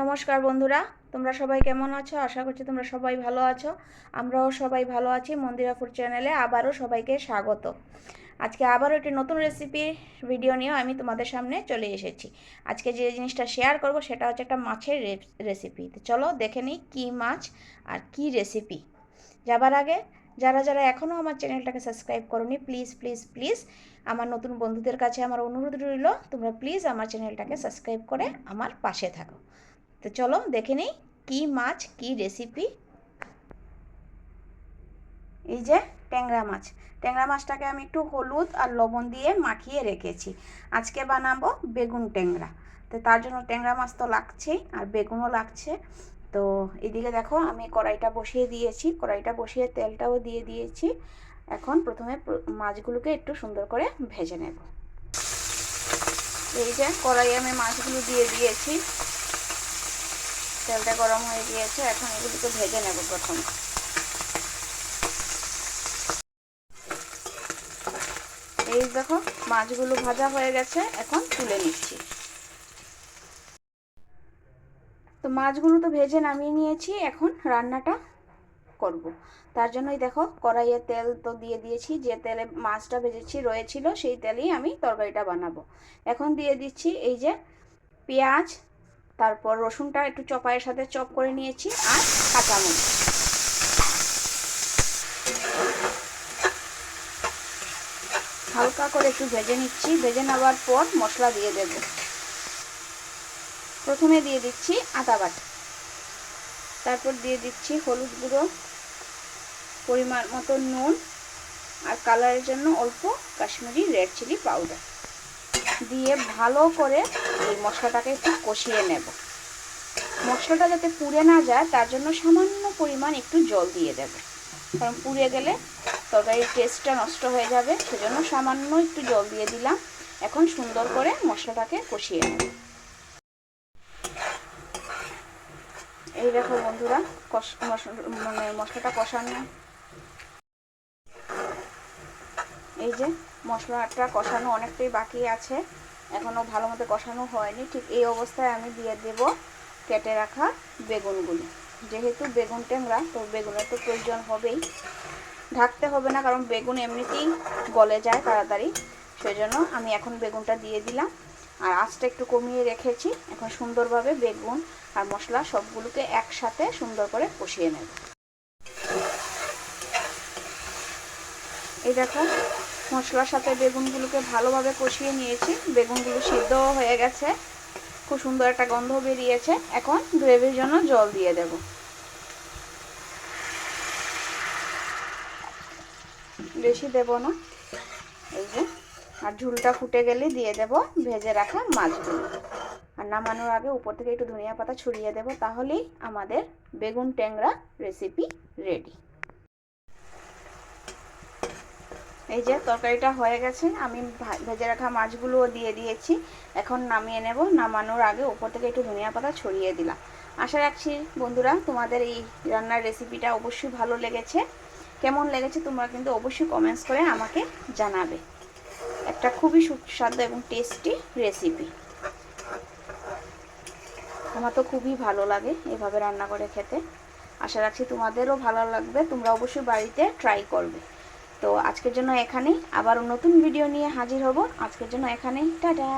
নমস্কার বন্ধুরা, তোমরা সবাই কেমন আছো? আশা করছি তোমরা সবাই ভালো আছো। আমরাও সবাই ভালো আছি মন্দিরাপুর চ্যানেলে, আবারও সবাইকে স্বাগত। আজকে আবারও একটি নতুন রেসিপির ভিডিও নিয়েও আমি তোমাদের সামনে চলে এসেছি। আজকে যে জিনিসটা শেয়ার করব সেটা হচ্ছে একটা মাছের রেসিপি চলো দেখে নিই কী মাছ আর কী রেসিপি যাবার আগে, যারা যারা এখনও আমার চ্যানেলটাকে সাবস্ক্রাইব করনি প্লিজ প্লিজ প্লিজ আমার নতুন বন্ধুদের কাছে আমার অনুরোধ রইল, তোমরা প্লিজ আমার চ্যানেলটাকে সাবস্ক্রাইব করে আমার পাশে থাকো। তো চলো দেখে নিই কী মাছ, কী রেসিপি এই যে ট্যাংরা মাছ। ট্যাংরা মাছটাকে আমি একটু হলুদ আর লবণ দিয়ে মাখিয়ে রেখেছি। আজকে বানাবো বেগুন ট্যাংরা। তো তার জন্য ট্যাংরা মাছ তো লাগছেই আর বেগুনও লাগছে। তো এদিকে দেখো আমি কড়াইটা বসিয়ে দিয়েছি। কড়াইটা বসিয়ে তেলটাও দিয়ে দিয়েছি। এখন প্রথমে মাছগুলোকে একটু সুন্দর করে ভেজে নেব। এই যে কড়াই আমি মাছগুলো দিয়ে দিয়েছি। তেলটা গরম হয়ে গিয়েছে, এখন এগুলোকে ভেজে নেব প্রথম। এই দেখো, মাছগুলো ভাজা হয়ে গেছে, এখন তুলে নিচ্ছি। তো মাছগুলো তো ভেজে নামিয়ে নিয়েছি, এখন রান্নাটা করব। তার জন্যই দেখো, কড়াইয়ে তেল তো দিয়ে দিয়েছি, যে তেলে মাছটা ভেজেছি, রয়েছিল, সেই তেলেই আমি তরকারিটা বানাবো। এখন দিয়ে দিচ্ছি এই যে পেঁয়াজ তারপর রসুনটা একটু চপাইয়ের সাথে চপ করে নিয়েছি আর কাঁচামরিচ হালকা করে একটু ভেজে নিচ্ছি। ভেজে নেওয়ার পর মশলা দিয়ে দেব। প্রথমে দিয়ে দিচ্ছি আদা বাটা। তারপর দিয়ে দিচ্ছি হলুদ গুঁড়ো, পরিমাণ মতো নুন আর কালারের জন্য অল্প কাশ্মীরি রেড চিলি পাউডার দিয়ে ভালো করে এই মশলাটাকে একটু কষিয়ে নেব। মশলাটা যাতে পুড়ে না যায়, তার জন্য সামান্য পরিমাণ একটু জল দিয়ে দেব। কারণ পুড়ে গেলে তরকারির টেস্টটা নষ্ট হয়ে যাবে, সেজন্য সামান্য একটু জল দিয়ে দিলাম। এখন সুন্দর করে মশলাটাকে কষিয়ে নেব। এই দেখো বন্ধুরা, কষ মানে মশলাটা কষানো। এই যে মশলাটা কষানো অনেকটাই বাকি আছে। এখনও ভালো মতো কষানো হয়নি। ঠিক এই অবস্থায় আমি দিয়ে দেব কেটে রাখা বেগুনগুলি। যেহেতু বেগুন ট্যাংরা, তো বেগুনের তো প্রয়োজন হবেই। ঢাকতে হবে না, কারণ বেগুন এমনিতেই গলে যায় তাড়াতাড়ি। সেজন্য আমি এখন বেগুনটা দিয়ে দিলাম। আর আঁচটা একটু কমিয়ে রেখেছি। এখন সুন্দরভাবে বেগুন আর মশলা সবগুলোকে একসাথে সুন্দর করে কষিয়ে নেব। এই দেখো মশলার সাথে বেগুনগুলোকে ভালোভাবে কষিয়ে নিয়েছি। বেগুনগুলো সিদ্ধ হয়ে গেছে। খুব সুন্দর একটা গন্ধ বেরিয়েছে। এখন গ্রেভির জন্য জল দিয়ে দেব। বেশি দেব না। এই যে, আর ঝুলটা ফুটে গেলে দিয়ে দেব ভেজে রাখা মাছগুলো। আর নামানোর আগে উপর থেকে একটু ধনিয়া পাতা ছড়িয়ে দেব, তাহলেই আমাদের বেগুন ট্যাংরা রেসিপি রেডি এই যে তরকারিটা হয়ে গেছে, আমি ভেজে রাখা মাছগুলোও দিয়ে দিয়েছি। এখন নামিয়ে নেব। নামানোর আগে উপর থেকে একটু ধনিয়া পাতা ছড়িয়ে দিলাম। আশা রাখছি বন্ধুরা তোমাদের এই রান্নার রেসিপিটা অবশ্যই ভালো লেগেছে। কেমন লেগেছে তোমরা কিন্তু অবশ্যই কমেন্টস করে আমাকে জানাবে। একটা খুবই সুস্বাদু এবং টেস্টি রেসিপি আমার তো খুবই ভালো লাগে এভাবে রান্না করে খেতে। আশা রাখছি তোমাদেরও ভালো লাগবে। তোমরা অবশ্যই বাড়িতে ট্রাই করবে। তো আজকের জন্য এখানেই। আবার নতুন ভিডিও নিয়ে হাজির হব। আজকের জন্য এখানেই। টাটা!